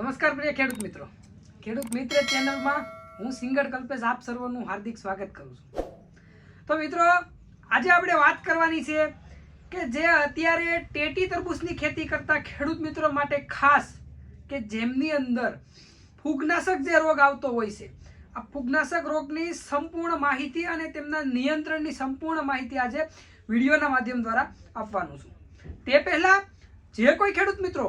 નમસ્કાર પ્રિય ખેડૂત મિત્રો. ખેડૂત મિત્ર ચેનલમાં હું સિંગર કલ્પેશ આપ સર્વનું હાર્દિક સ્વાગત કરું છું. તો મિત્રો, આજે આપણે વાત કરવાની છે કે જે અત્યારે ટેટી તરબૂચની ખેતી કરતા ખેડૂત મિત્રો માટે ખાસ કે જેમની અંદર ફૂગનાશક જે રોગ આવતો હોય છે, આ ફૂગનાશક રોગની સંપૂર્ણ માહિતી અને તેમના નિયંત્રણની સંપૂર્ણ માહિતી આજે વિડીયોના માધ્યમ દ્વારા આપવાનું છું. તે પહેલાં, જે કોઈ ખેડૂત મિત્રો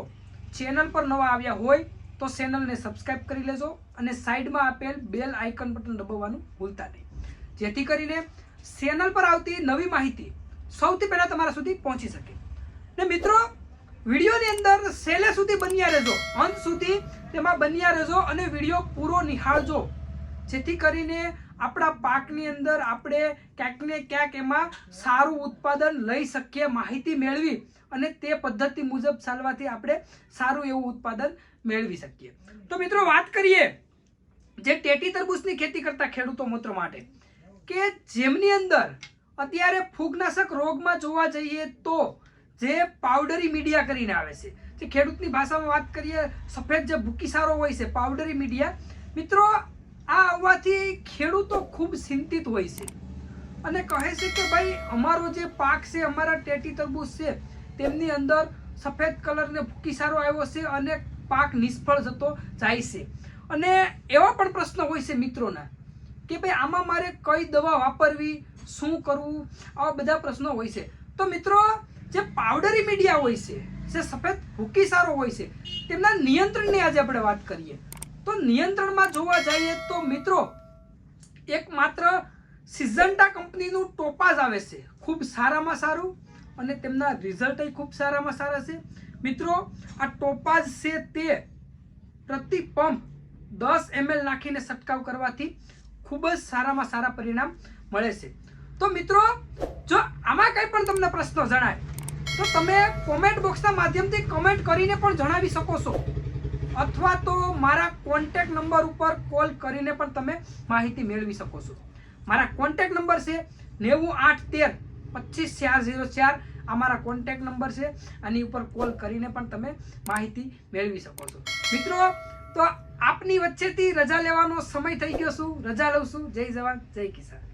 ચેનલ પર નવા આવ્યા હોય તો ચેનલને સબસ્ક્રાઇબ કરી લેજો અને સાઈડમાં આપેલ બેલ આઇકન બટન દબાવવાનું ભૂલતા નહીં. જેથી કરીને ચેનલ પર આવતી નવી માહિતી સૌથી પહેલાં તમારા સુધી પહોંચી શકે. ને મિત્રો, વિડીયોની અંદર છેલ્લે સુધી બન્યા રહેજો. અંત સુધી તેમાં બન્યા રહેજો અને વીડિયો પૂરો નિહાળજો. જેથી કરીને આપણા પાકની અંદર આપણે ક્યાંક ને ક્યાંક એમાં સારું ઉત્પાદન લઈ શકીએ, માહિતી મેળવી અને તે પદ્ધતિ મુજબ ચાલવાથી આપણે સારું એવું ઉત્પાદન મેળવી શકીએ. તો મિત્રો વાત કરીએ, જે ટેટી તરબૂચની ખેતી કરતા ખેડૂતો મિત્રો માટે, કે જેમની અંદર અત્યારે ફૂગનાશક રોગમાં જોવા જઈએ તો જે પાવડરી મીડિયા કરીને આવે છે, જે ખેડૂતની ભાષામાં વાત કરીએ, સફેદ જે ભૂકીસારો હોય છે, પાવડરી મીડિયા, મિત્રો આ આવવાથી ખેડૂતો ખૂબ ચિંતિત હોય છે. અને કહે છે કે ભાઈ, અમારો જે પાક છે, અમારા ટેટી તરબૂચ છે, તેમની અંદર સફેદ કલરને ભૂકીસારો આવ્યો છે અને પાક નિષ્ફળ જતો જાય છે. અને એવા પણ પ્રશ્ન હોય છે મિત્રોના કે ભાઈ, આમાં મારે કઈ દવા વાપરવી, શું કરવું, આવા બધા પ્રશ્નો હોય છે. તો મિત્રો, જે પાવડરી મીડિયા હોય છે, જે સફેદ ભૂકીસારો હોય છે, તેમના નિયંત્રણની આજે આપણે વાત કરીએ. તો નિયંત્રણમાં જોવા જઈએ તો મિત્રો, એકમાત્ર સિઝન્ટા કંપનીનું ટોપાઝ આવે છે. ખૂબ સારામાં સારું અને તેમના રિઝલ્ટ ખૂબ સારામાં સારા છે. મિત્રો, આ ટોપાઝ છે તે પ્રતિ પંપ દસ એમએલ નાખીને છંટકાવ કરવાથી ખૂબ જ સારામાં સારા પરિણામ મળે છે. તો મિત્રો, જો આમાં કંઈ પણ તમને પ્રશ્નો જણાય, તો તમે કોમેન્ટ બોક્સના માધ્યમથી કમેન્ટ કરીને પણ જણાવી શકો છો. અથવા તો મારા કોન્ટેક્ટ નંબર ઉપર કોલ કરીને પણ તમે માહિતી મેળવી શકો છો. મારા કોન્ટેક્ટ નંબર છે નેવું આઠ તેર પચીસ ચાર ઝીરો ચાર. આ મારા કોન્ટેક્ટ નંબર છે. આની ઉપર કોલ કરીને પણ તમે માહિતી મેળવી શકો છો. મિત્રો, તો આપની વચ્ચેથી રજા લેવાનો સમય થઈ ગયો છું. રજા લઉં છું. જય જવાન, જય કિસાન.